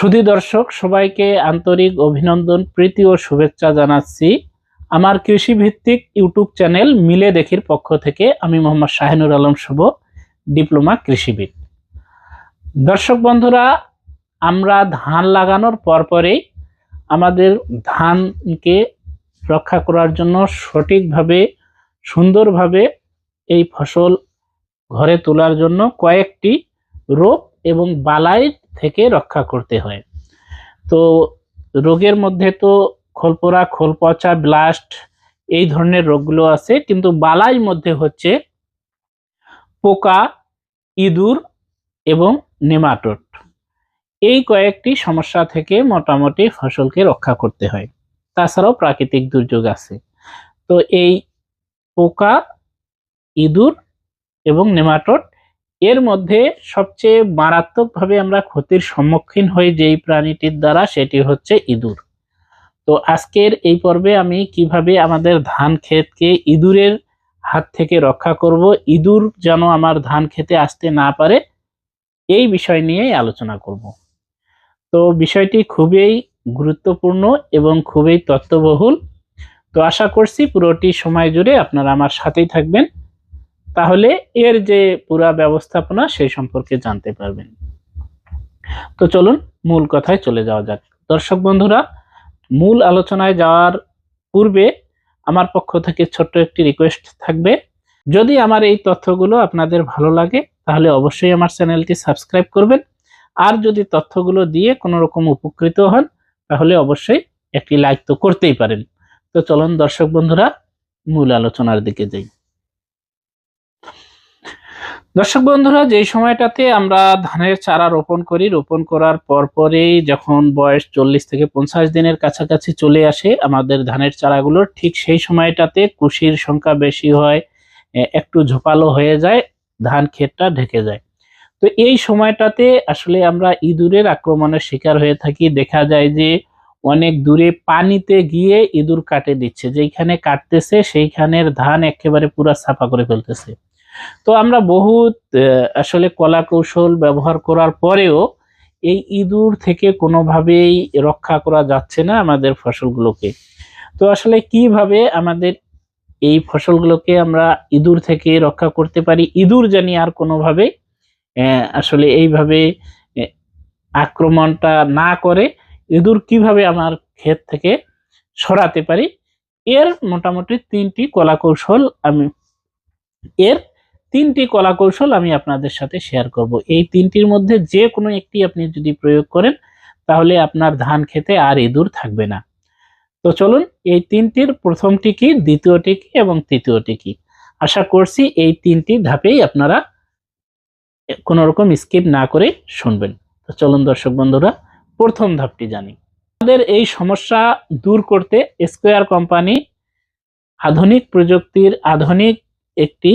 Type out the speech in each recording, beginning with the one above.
সুধী দর্শক, সবাইকে আন্তরিক অভিনন্দন, প্রীতি ও শুভেচ্ছা জানাচ্ছি আমার কৃষি ভিত্তিক ইউটিউব চ্যানেল মিলে দেখির পক্ষ থেকে আমি মোহাম্মদ শাহিনুর আলম শুভ, ডিপ্লোমা কৃষিবিদ। দর্শক বন্ধুরা, আমরা ধান লাগানোর পরপরেই আমাদের ধানকে রক্ষা করার জন্য সঠিকভাবে, সুন্দরভাবে এই ফসল ঘরে তোলার জন্য কয়েকটি রোগ এবং বালাই থেকে রক্ষা করতে হয়। তো রোগের মধ্যে তো খোলপোড়া, খোলপচা ব্লাস্ট এই ধরনের রোগগুলো আছে, কিন্তু বালাই মধ্যে হচ্ছে পোকা, ইঁদুর এবং নেমাটোড। এই কয়েকটি সমস্যা থেকে মোটামুটি ফসলকে রক্ষা করতে হয়। তাছাড়াও প্রাকৃতিক দুর্যোগ আছে। তো এই পোকা, ইঁদুর এবং নেমাটোড এর মধ্যে সবচেয়ে মারাত্মকভাবে আমরা ক্ষতির সম্মুখীন হই যেই প্রাণীটির দ্বারা, সেটি হচ্ছে ইঁদুর। তো আজকের এই পর্বে আমি কীভাবে আমাদের ধান ক্ষেতকে ইঁদুরের হাত থেকে রক্ষা করব, ইঁদুর যেন আমার ধান খেতে আসতে না পারে, এই বিষয় নিয়েই আলোচনা করব। তো বিষয়টি খুবই গুরুত্বপূর্ণ এবং খুবই তত্ত্ববহুল। তো আশা করছি পুরোটি সময় জুড়ে আপনারা আমার সাথেই থাকবেন। তাহলে এর যে পুরা ব্যবস্থাপনা সেই সম্পর্কে জানতে পারবেন। তো চলুন মূল কথায় চলে যাওয়া যাক। দর্শক বন্ধুরা, মূল আলোচনায় যাওয়ার পূর্বে আমার পক্ষ থেকে ছোট্ট একটি রিকোয়েস্ট থাকবে। যদি আমার এই তথ্যগুলো আপনাদের ভালো লাগে, তাহলে অবশ্যই আমার চ্যানেলটি সাবস্ক্রাইব করবেন। আর যদি তথ্যগুলো দিয়ে কোনো রকম উপকৃত হন, তাহলে অবশ্যই একটি লাইক তো করতেই পারেন। তো চলুন দর্শক বন্ধুরা, মূল আলোচনার দিকে যাই। দর্শক বন্ধুরা, যেই সময়টাতে আমরা ধানের চারা রোপণ করি, রোপণ করার পরপরেই যখন বয়স চল্লিশ থেকে পঞ্চাশ দিনের কাছাকাছি চলে আসে, আমাদের ধানের চারাগুলোর ঠিক সেই সময়টাতে কুশির সংখ্যা বেশি হয় একটু ঝোপালো হয়ে যায়, ধান ক্ষেতটা ঢেকে যায়। তো এই সময়টাতে আসলে আমরা ইঁদুরের আক্রমণের শিকার হয়ে থাকি। দেখা যায় যে অনেক দূরে পানিতে গিয়ে ইঁদুর কাটে দিচ্ছে, যেইখানে কাটতেছে সেইখানের ধান একেবারে পুরা সাফা করে ফেলতেছে। তো আমরা বহুত আসলে কলা কৌশল ব্যবহার করার পরেও এই ইঁদুর থেকে কোনোভাবেই রক্ষা করা যাচ্ছে না আমাদের ফসলগুলোকে। তো আসলে কীভাবে আমাদের এই ফসলগুলোকে আমরা ইঁদুর থেকে রক্ষা করতে পারি? ইঁদুর জানি আর কোনোভাবে আসলে এইভাবে আক্রমণটা না করে ইঁদুর কীভাবে আমার ক্ষেত থেকে সরাতে পারি? এর মোটামুটি তিনটি কলা কৌশল আমি, এর তিনটি কলা কৌশল আমি আপনাদের সাথে শেয়ার করব। এই তিনটির মধ্যে যে কোনো একটি আপনি যদি প্রয়োগ করেন, তাহলে আপনার ধান খেতে আর ইঁদুর থাকবে না। তো চলুন, এই তিনটির প্রথমটি কি, দ্বিতীয়টি কি এবং তৃতীয়টি কি? আশা করছি এই তিনটি ধাপেই আপনারা কোনো রকম স্কিপ না করে শুনবেন। তো চলুন দর্শক বন্ধুরা, প্রথম ধাপটি জানি। আমাদের এই সমস্যা দূর করতে স্কোয়ার কোম্পানি আধুনিক প্রযুক্তির আধুনিক একটি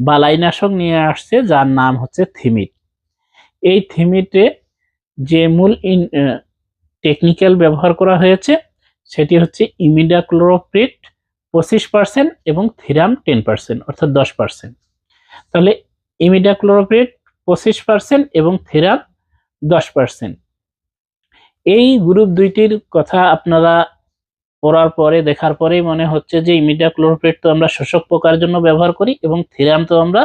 বালাইনাশক নিয়ে আসছে, যার নাম হচ্ছে থিমিট। এই থিমিটে যে মূল ইন টেকনিক্যাল ব্যবহার করা হয়েছে, সেটি হচ্ছে ইমিডাক্লোরোপ্রিট পঁচিশ পার্সেন্ট এবং থিরাম টেন পার্সেন্ট অর্থাৎ দশ পার্সেন্ট তাহলে ইমিডাক্লোরোপ্রিট পঁচিশ পার্সেন্ট এবং থিরাম দশ পার্সেন্ট এই গ্রুপ দুইটির কথা আপনারা পড়ার পরে, দেখার পরেই মনে হচ্ছে যে ইমিডাক্লোরোপ্রিট তো আমরা শোষক পোকার জন্য ব্যবহার করি এবং থিরাম তো আমরা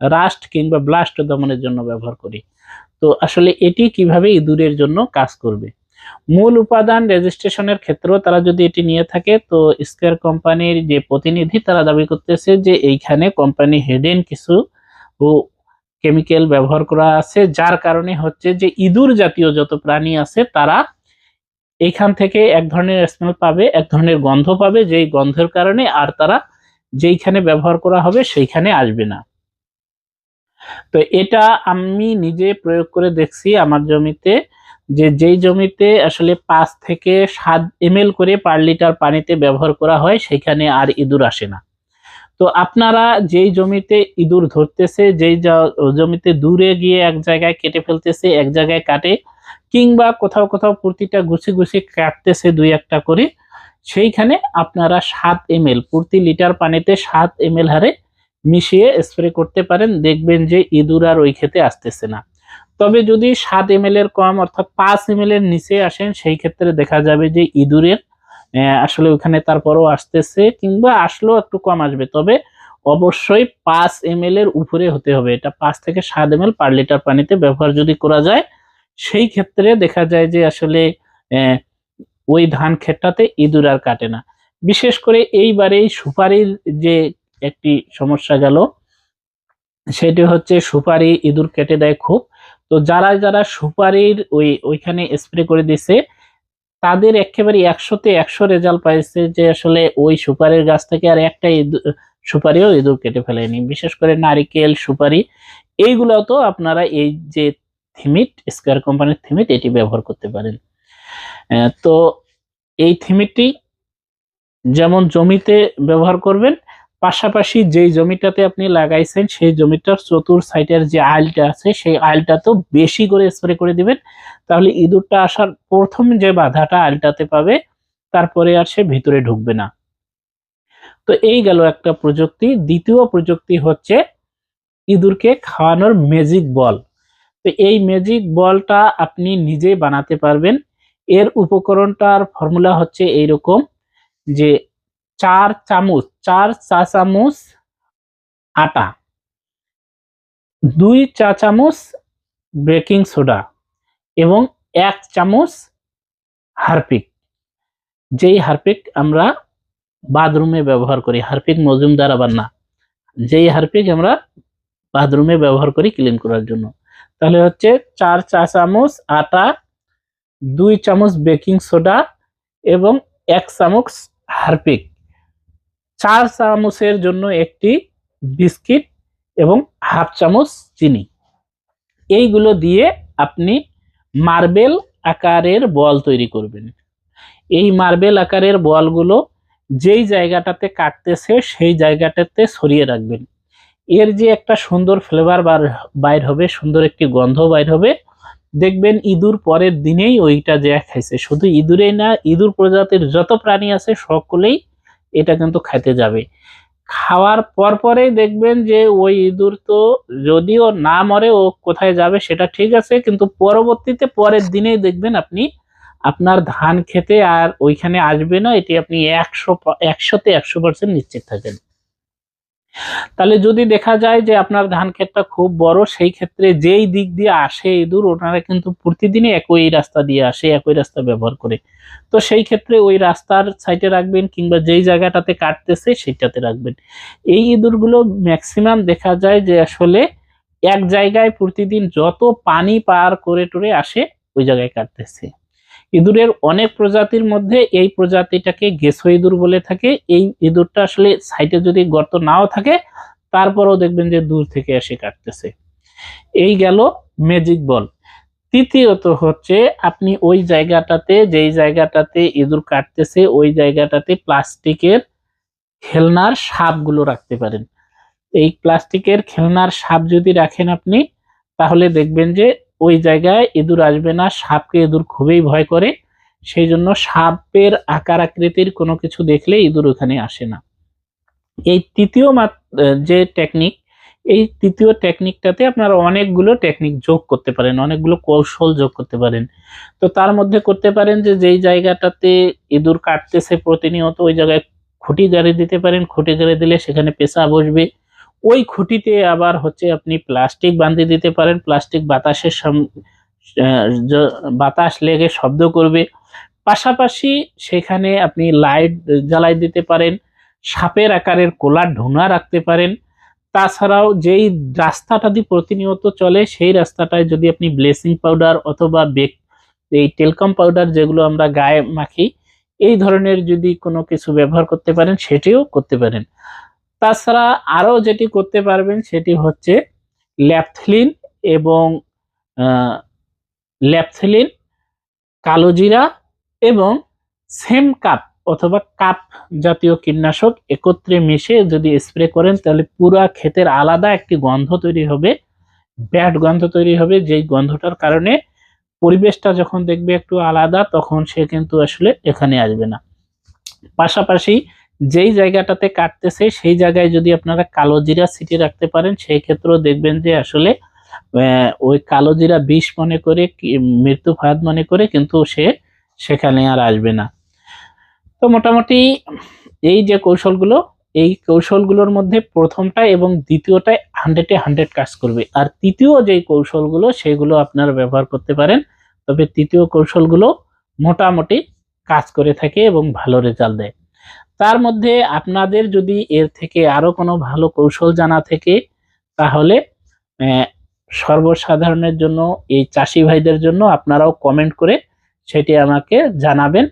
রাস্ট কিংবা ব্লাস্ট দমনের জন্য ব্যবহার করি। তো আসলে এটি কীভাবে ইঁদুরের জন্য কাজ করবে? মূল উপাদান রেজিস্ট্রেশনের ক্ষেত্রেও তারা যদি এটি নিয়ে থাকে, তো স্কয়ার কোম্পানির যে প্রতিনিধি তারা দাবি করতেছে যে, এইখানে কোম্পানি হেডেন কিছু ও কেমিক্যাল ব্যবহার করা আছে, যার কারণে হচ্ছে যে, ইঁদুর জাতীয় যত প্রাণী আছে, তারা এইখান থেকে এক ধরনের স্মেল পাবে, এক ধরনের গন্ধ পাবে, যেই গন্ধের কারণে আর তারা যেইখানে ব্যবহার করা হবে সেইখানে আসবে না। তো এটা আমি নিজে প্রয়োগ করে দেখছি আমার জমিতে, যে যেই জমিতে আসলে পাঁচ থেকে সাত এম করে পার লিটার পানিতে ব্যবহার করা হয় সেখানে আর ইঁদুর আসে না। তো আপনারা যেই জমিতে ইঁদুর ধরতেছে, যেই জমিতে দূরে গিয়ে এক জায়গায় কেটে ফেলতেছে, এক জায়গায় কাটে কিংবা কোথাও কোথাও প্রতিটা গুছি গুছি কাটতেছে দুই একটা করে, সেইখানে আপনারা সাত এম প্রতি লিটার পানিতে সাত এম হারে মিশিয়ে স্প্রে করতে পারেন, দেখবেন যে ইঁদুর আর ওই খেতে আসতেছে না। তবে যদি সাত এম এর কম অর্থাৎ পাঁচ এম এর নিচে আসেন, সেই ক্ষেত্রে দেখা যাবে যে ইঁদুরের আসলে ওখানে তারপরও আসতেছে কিংবা আসলেও একটু কম আসবে। তবে অবশ্যই পাঁচ এম এর উপরে হতে হবে। এটা পাঁচ থেকে সাত এম পার লিটার পানিতে ব্যবহার যদি করা যায় সেই ক্ষেত্রে দেখা যায় যে আসলে ওই ধান ক্ষেতটাতে ইঁদুর আর কাটে না। বিশেষ করে এইবারে এই সুপারির যে একটি সমস্যা গেল, সেটি হচ্ছে সুপারি ইঁদুর কেটে দেয় খুব। তো যারা যারা সুপারির ওই, ওইখানে স্প্রে করে দিছে, তাদের একেবারে একশোতে একশো রেজাল্ট পাইছে যে আসলে ওই সুপারির গাছ থেকে আর একটা সুপারিও ইঁদুর কেটে ফেলেনি। বিশেষ করে নারিকেল, সুপারি, এইগুলো তো আপনারা এই যে থিমিট স্কোয়ার কোম্পানির থিমিট এটি ব্যবহার করতে পারেন। তো এই থিমিটটি যেমন জমিতে ব্যবহার করবেন, পাশাপাশি যেই জমিটাতে আপনি লাগাইছেন, সেই জমিটার চতুর সাইডের যে আইলটা আছে, সেই আইলটা তো বেশি করে স্প্রে করে দিবেন। তাহলে ইঁদুরটা আসার প্রথম যে বাধাটা আইলটাতে পাবে, তারপরে আর সে ভিতরে ঢুকবে না। তো এই গেল একটা প্রযুক্তি। দ্বিতীয় প্রযুক্তি হচ্ছে ইঁদুরকে খাওয়ানোর ম্যাজিক বল তো এই ম্যাজিক বলটা আপনি নিজেই বানাতে পারবেন। এর উপকরণটার ফর্মুলা হচ্ছে এইরকম যে চার চামচ, চার চা চামচ আটা, দুই চা চামচ বেকিং সোডা এবং এক চামচ হারপিক। যেই হারপিক আমরা বাথরুমে ব্যবহার করি, হারপিক মজুমদার আবার না। যেই হারপিক আমরা বাথরুমে ব্যবহার করি ক্লিন করার জন্য। তাহলে হচ্ছে চার চা চামচ আটা, দুই চামচ বেকিং সোডা এবং এক চামচ হারপিক। চার চামচের জন্য একটি বিস্কিট এবং হাফ চামচ চিনি। এইগুলো দিয়ে আপনি মার্বেল আকারের বল তৈরি করবেন। এই মার্বেল আকারের বলগুলো যেই জায়গাটাতে কাটতেছে সেই জায়গাটাতে সরিয়ে রাখবেন। এর যে একটা সুন্দর ফ্লেভার বাইর হবে, সুন্দর একটি গন্ধ বাইর হবে, দেখবেন ইঁদুর পরের দিনেই ওইটা যে খাইছে। শুধু ইঁদুরেই না, ইঁদুর প্রজাতির যত প্রাণী আছে সকলেই এটা কিন্তু খাইতে যাবে। খাওয়ার পর পরেই দেখবেন যে ওই ইঁদুর তো যদিও না মরে, ও কোথায় যাবে সেটা ঠিক আছে, কিন্তু পরবর্তীতে পরের দিনেই দেখবেন আপনি আপনার ধান খেতে আর ওইখানে আসবে না, এটি আপনি একশো, একশোতে একশো পার্সেন্ট নিশ্চিত থাকেন। তাহলে যদি দেখা যায় যে আপনার ধান ক্ষেতটা খুব বড়, সেই ক্ষেত্রে যেই দিক দিয়ে আসে ইঁদুর, ওনারা কিন্তু প্রতিদিনই একই রাস্তা দিয়ে আসে, একই রাস্তা ব্যবহার করে। তো সেই ক্ষেত্রে ওই রাস্তার সাইডে রাখবেন কিংবা যেই জায়গাটাতে কাটতেছে সেইটাতে রাখবেন। এই ইঁদুরগুলো ম্যাক্সিমাম দেখা যায় যে আসলে এক জায়গায় প্রতিদিন যত পানি পার করে টরে আসে, ওই জায়গায় কাটতেছে। ইঁদুরের অনেক প্রজাতির মধ্যে এই প্রজাতিটাকে গেসো ইঁদুর বলে থাকে। এই ইঁদুরটা আসলে সাইডে যদি গর্ত নাও থাকে, তারপরেও দেখবেন যে দূর থেকে এসে কাটতেছে। এই গেল ম্যাজিক বল তৃতীয়ত হচ্ছে আপনি ওই জায়গাটাতে, যেই জায়গাটাতে ইঁদুর কাটতেছে, ওই জায়গাটাতে প্লাস্টিকের খেলনার সাপগুলো রাখতে পারেন। এই প্লাস্টিকের খেলনার সাপ যদি রাখেন আপনি, তাহলে দেখবেন যে ওই জায়গায় ইঁদুর আসবে না, সাপকে ইঁদুর খুবই ভয় করে। সেই জন্য সাপের আকার আকৃতির কোনো কিছু দেখলে ইঁদুর ওখানে আসে না। এই তৃতীয় যে টেকনিক এই তৃতীয় টেকনিকটাতে আপনারা অনেকগুলো টেকনিক যোগ করতে পারেন, অনেকগুলো কৌশল যোগ করতে পারেন। তো তার মধ্যে করতে পারেন যে, যেই জায়গাটাতে ইঁদুর কাটতেছে প্রতিনিয়ত, ওই জায়গায় খুঁটি গাড়ি দিতে পারেন। খুঁটি গাড়ি দিলে সেখানে পেশা বসবে। ওই খুঁটিতে আবার হচ্ছে আপনি প্লাস্টিক বাঁধিয়ে দিতে পারেন। প্লাস্টিক বাতাসের বাতাস লেগে শব্দ করবে। পাশাপাশি সেখানে আপনি লাইট জ্বালাই দিতে পারেন। সাপের আকারের কোলার ঢোনা রাখতে পারেন। তাছাড়াও যেই রাস্তাটা দিয়ে প্রতিনিয়ত চলে, সেই রাস্তাটায় যদি আপনি ব্লেসিং পাউডার অথবা বেক এই টেলকম পাউডার যেগুলো আমরা গায়ে মাখি, এই ধরনের যদি কোনো কিছু ব্যবহার করতে পারেন, সেটিও করতে পারেন। তাছাড়া আরও যেটি করতে পারবেন সেটি হচ্ছে ল্যাপথলিন এবং ল্যাপথলিন, কালোজিরা এবং সেম কাপ অথবা কাপ জাতীয় কীটনাশক একত্রে মিশে যদি স্প্রে করেন তাহলে পুরা ক্ষেতের আলাদা একটি গন্ধ তৈরি হবে, ব্যাড গন্ধ তৈরি হবে, যেই গন্ধটার কারণে পরিবেশটা যখন দেখবে একটু আলাদা তখন সে কিন্তু আসলে এখানে আসবে না। পাশাপাশি যেই জায়গাটাতে কাটতেছে, সেই জায়গায় যদি আপনারা কালো জিরা ছিটিয়ে রাখতে পারেন, সেই ক্ষেত্রেও দেখবেন যে আসলে ওই কালো জিরা বিষ মনে করে মৃত্যু ফায়াদ মনে করে কিন্তু সে সেখানে আর আসবে না। তো মোটামুটি এই যে কৌশলগুলো, এই কৌশলগুলোর মধ্যে প্রথমটা এবং দ্বিতীয়টায় হান্ড্রেডে হান্ড্রেড কাজ করবে। আর তৃতীয় যে কৌশলগুলো, সেগুলো আপনারা ব্যবহার করতে পারেন। তবে তৃতীয় কৌশলগুলো মোটামুটি কাজ করে থাকে এবং ভালো রেজাল্ট দেয়। তার মধ্যে আপনাদের যদি এর থেকে আরও কোনো ভালো কৌশল জানা থেকে, তাহলে সর্বসাধারণের জন্য, এই চাষি ভাইদের জন্য আপনারাও কমেন্ট করে সেটি আমাকে জানাবেন।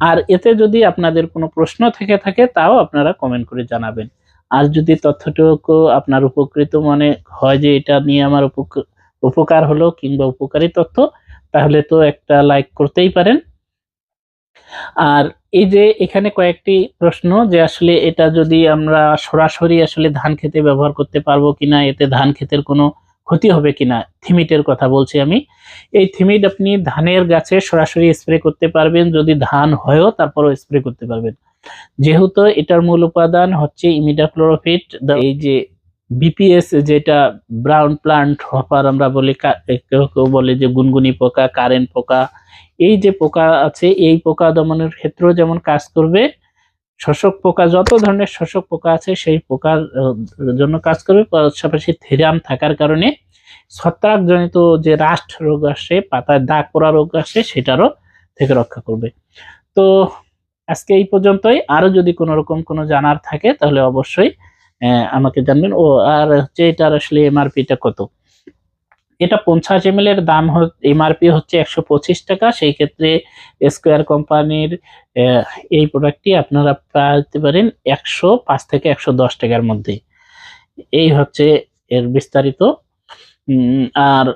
আর এতে যদি আপনাদের কোনো প্রশ্ন থেকে থাকে, তাও আপনারা কমেন্ট করে জানাবেন। আর যদি তথ্যটুকু আপনার উপকৃত মনে হয় যে এটা নিয়ে আমার উপক- উপকার হলো কিংবা উপকারী তথ্য, তাহলে তো একটা লাইক করতেই পারেন। আর এই যে এখানে কয়েকটি প্রশ্ন যে আসলে এটা যদি আমরা সরাসরি আসলে ধান খেতে ব্যবহার করতে পারব কিনা, এতে ধান ক্ষেতের কোনো ক্ষতি হবে কিনা, থিমিটের কথা বলছি আমি। এই থিমিট আপনি ধানের গাছে সরাসরি স্প্রে করতে পারবেন, যদি ধান হয়ও তারপরও স্প্রে করতে পারবেন। যেহেতু এটার মূল উপাদান হচ্ছে ইমিডাক্লোরোফিট, এই যে বিপিএস যেটা ব্রাউন প্লান্ট হপার আমরা বলি কেউ কেউ বলে যে গুনগুনি পোকা কারেন্ট পোকা, এই যে পোকা আছে, এই পোকা দমনের ক্ষেত্রেও যেমন কাজ করবে, শোষক পোকা, যত ধরনের শোষক পোকা আছে, সেই পোকার জন্য কাজ করবে, পাশাপাশি থেরাম থাকার কারণে ছত্রাকজনিত যে রাষ্ট রোগ আসে, পাতায় দাগ পড়া রোগ আসে, সেটারও থেকে রক্ষা করবে। তো আজকে এই পর্যন্তই। আরও যদি কোনো রকম কোনো জানার থাকে, তাহলে অবশ্যই আমাকে জানবেন। ও, আর হচ্ছে এটার আসলে এমআরপিটা কত? এটা পঞ্চাশ এম এর দাম এমআরপি হচ্ছে একশো পঁচিশ টাকা। সেই ক্ষেত্রে স্কোয়ার কোম্পানির এই প্রোডাক্টটি আপনারা পেতে পারেন একশো পাঁচ থেকে একশো দশ টাকার মধ্যে। এই হচ্ছে এর বিস্তারিত। আর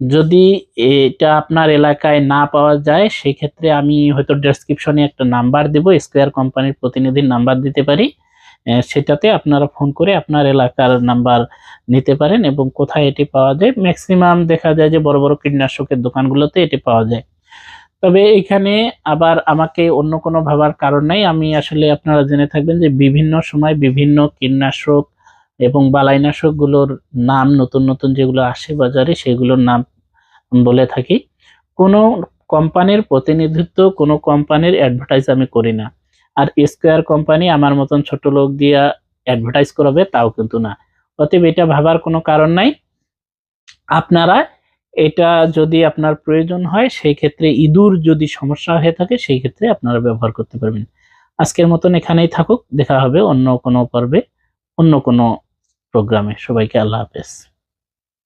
যদি এটা আপনার এলাকায় না পাওয়া যায় সেক্ষেত্রে আমি হয়তো ডেসক্রিপশনে একটা নাম্বার দেব। স্কোয়ার কোম্পানির প্রতিনিধির নাম্বার দিতে পারি। সেটাতে আপনারা ফোন করে আপনার এলাকার নাম্বার নিতে পারেন এবং কোথায় এটি পাওয়া যায়। ম্যাক্সিমাম দেখা যায় যে বড় বড় কীটনাশকের দোকানগুলোতে এটি পাওয়া যায়। তবে এখানে আবার আমাকে অন্য কোনো ভাবার কারণ নাই। আমি আসলে আপনারা জেনে থাকবেন যে বিভিন্ন সময় বিভিন্ন কীটনাশক এবং বালাইনাশকগুলোর নাম, নতুন নতুন যেগুলো আসে বাজারে সেগুলোর নাম বলে থাকি। কোনো কোম্পানির প্রতিনিধিত্ব, কোনো কোম্পানির অ্যাডভার্টাইজ আমি করি না। আর স্কোয়ার কোম্পানি আমার মতন ছোট লোক দিয়া অ্যাডভার্টাইজ করাবে, তাও কিন্তু না। অতএব এটা ভাবার কোনো কারণ নাই। আপনারা এটা যদি আপনার প্রয়োজন হয়, সেই ক্ষেত্রে ইঁদুর যদি সমস্যা হয়ে থাকে, সেই ক্ষেত্রে আপনারা ব্যবহার করতে পারবেন। আজকের মতন এখানেই থাকুক, দেখা হবে অন্য কোনো পর্বে, অন্য কোনো প্রোগ্রামে সবাইকে আল্লাহ হাফেজ।